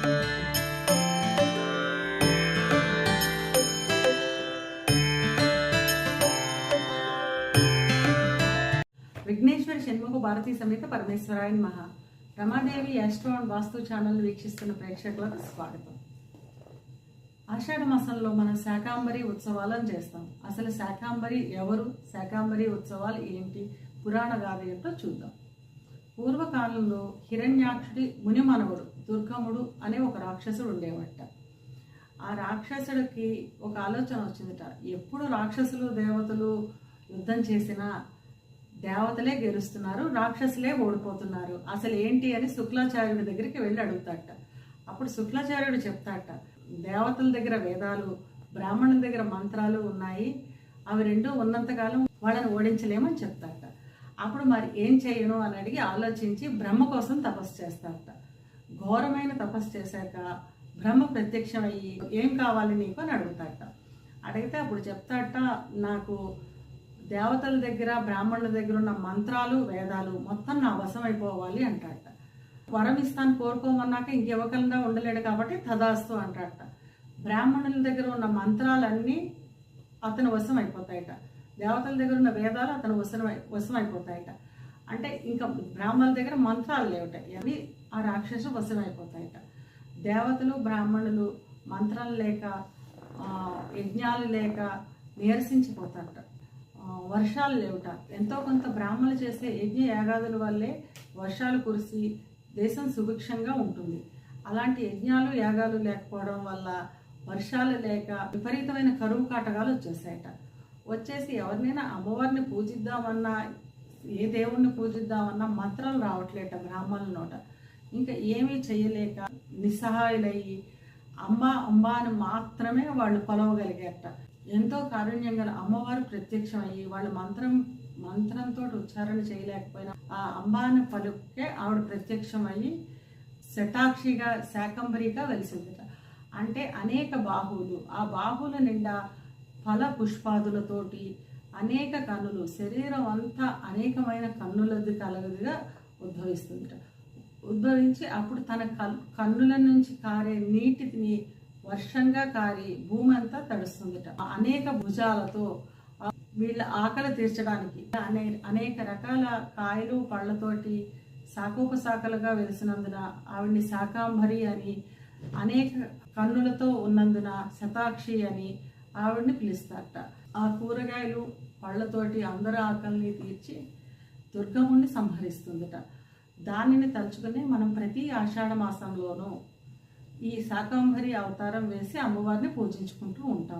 విఘ్నేశ్వర షణ్ముఖ భారతీ సమేత పరమేశ్వరాయన్ మహా. Ramadevi astro and vastu channel వీక్షిస్తున్న ప్రేక్షకులకు స్వాగతం. ఆషాఢ మాసంలో మనం శాకాంబరి ఉత్సవాలను చేస్తాం. అసలు శాకాంబరి ఎవరు? శాకాంబరి ఉత్సవాలు ఏంటి? పురాణ గాథ ఏంటో చూద్దాం. పూర్వకాలంలో హిరణ్యాక్షుడి మునిమనవుడు దుర్గముడు అనే ఒక రాక్షసుడు ఉండేవట. ఆ రాక్షసుడికి ఒక ఆలోచన వచ్చిందట. ఎప్పుడు రాక్షసులు దేవతలు యుద్ధం చేసినా దేవతలే గెలుస్తున్నారు రాక్షసులే ఓడిపోతున్నారు. అసలు ఏంటి అని శుక్లాచార్యుడి దగ్గరికి వెళ్ళి అడుగుతాట. అప్పుడు శుక్లాచార్యుడు చెప్తాట దేవతల దగ్గర వేదాలు బ్రాహ్మణుల దగ్గర మంత్రాలు ఉన్నాయి. అవి రెండూ ఉన్నంతకాలం వాళ్ళని ఓడించలేమని చెప్తాడు అప్పుడు మరి ఏం చేయను అని అడిగి ఆలోచించి బ్రహ్మ కోసం తపస్సు చేస్తారట. ఘోరమైన తపస్సు చేశాక బ్రహ్మ ప్రత్యక్షమయ్యి ఏం కావాలి నీకు అని అడుగుతాట అడిగితే అప్పుడు చెప్తాట నాకు దేవతల దగ్గర బ్రాహ్మణుల దగ్గర ఉన్న మంత్రాలు వేదాలు మొత్తం నా వశం అయిపోవాలి అంటాట వరం ఇస్తాను కోరుకోమన్నాక ఇంకెవకలంగా ఉండలేడు కాబట్టి తదాస్తు అంటాట బ్రాహ్మణుల దగ్గర ఉన్న మంత్రాలన్నీ అతని వశం అయిపోతాయట. దేవతల దగ్గర ఉన్న వేదాలు అతను వశం వశం అయిపోతాయట అంటే ఇంకా బ్రాహ్మణుల దగ్గర మంత్రాలు లేవట. అవి ఆ రాక్షసు వశం అయిపోతాయట దేవతలు బ్రాహ్మణులు మంత్రాలు లేక యజ్ఞాలు లేక నీరసించిపోతారట. వర్షాలు లేవుట. ఎంతో కొంత బ్రాహ్మణులు చేసే యజ్ఞ యాగాదుల వల్లే వర్షాలు కురిసి దేశం సుభిక్షంగా ఉంటుంది. అలాంటి యజ్ఞాలు యాగాలు లేకపోవడం వల్ల వర్షాలు లేక విపరీతమైన కరువు కాటకాలు వచ్చేసాయట. వచ్చేసి ఎవరినైనా అమ్మవారిని పూజిద్దామన్నా ఏ దేవుణ్ణి పూజిద్దామన్నా మంత్రాలు రావట్లేట బ్రాహ్మణుల నోట. ఇంకా ఏమీ చేయలేక నిస్సహాయులయ్యి అమ్మ అమ్మ అని మాత్రమే వాళ్ళు కొలవగలిగారట. ఎంతో కారుణ్యం గల అమ్మవారు ప్రత్యక్షమయ్యి వాళ్ళు మంత్రం మంత్రంతో ఉచ్చారణ చేయలేకపోయినా ఆ అమ్మాని పలుకే ఆవిడ ప్రత్యక్షమయ్యి శతాక్షిగా శాకంబరిగా వెలిసిందట. అంటే అనేక బాహువులు. ఆ బాహువుల నిండా ఫల పుష్పాదులతోటి అనేక కన్నులు శరీరం అంతా అనేకమైన కన్నులది కలగదిగా ఉద్భవిస్తుందట. ఉద్భవించి అప్పుడు తన కన్నుల నుంచి కారే నీటిని వర్షంగా కారి భూమి అంతా తడుస్తుందట. అనేక భుజాలతో వీళ్ళ ఆకలి తీర్చడానికి అనే అనేక రకాల కాయలు పళ్ళతోటి శాఖోపశాఖలుగా వెలిసినందున ఆవిడ్ని శాకాంబరి అని అనేక కన్నులతో ఉన్నందున శతాక్షి అని ఆవిడ్ని పిలుస్తారట. ఆ కూరగాయలు పళ్ళతోటి అందరి ఆకలిని తీర్చి దుర్గముణ్ణి సంహరిస్తుందట. దానిని తలుచుకుని మనం ప్రతి ఆషాఢ మాసంలోనూ ఈ శాకంభరి అవతారం వేసి అమ్మవారిని పూజించుకుంటూ ఉంటాం.